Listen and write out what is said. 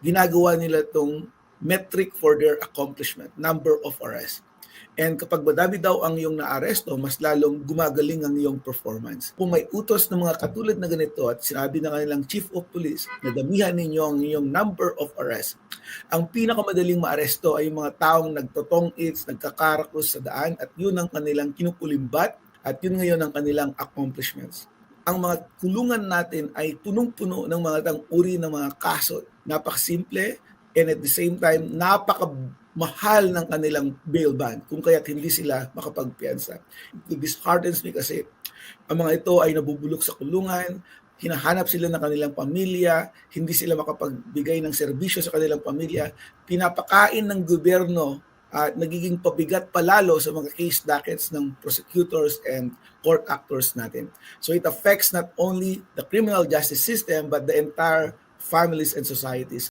ginagawa nila tong metric for their accomplishment, number of arrests. And kapag madami daw ang iyong naaresto, mas lalong gumagaling ang iyong performance. Kung may utos ng mga katulad na ganito at sinabi ng kanilang chief of police na damihan ninyo ang iyong number of arrests, ang pinakamadaling maaresto ay yung mga taong nagtotong its, nagkakarakus sa daan at yun ang kanilang kinukulimbat at yun ngayon ang kanilang accomplishments. Ang mga kulungan natin ay punong-puno ng mga tang uri ng mga kaso. Napakasimple and at the same time, napaka mahal ng kanilang bail bond kung kaya't hindi sila makapagpiyansa. It disheartens me kasi ang mga ito ay nabubulok sa kulungan, hinahanap sila ng kanilang pamilya, hindi sila makapagbigay ng serbisyo sa kanilang pamilya, pinapakain ng gobyerno at nagiging pabigat palalo sa mga case dockets ng prosecutors and court actors natin. So it affects not only the criminal justice system but the entire families and societies.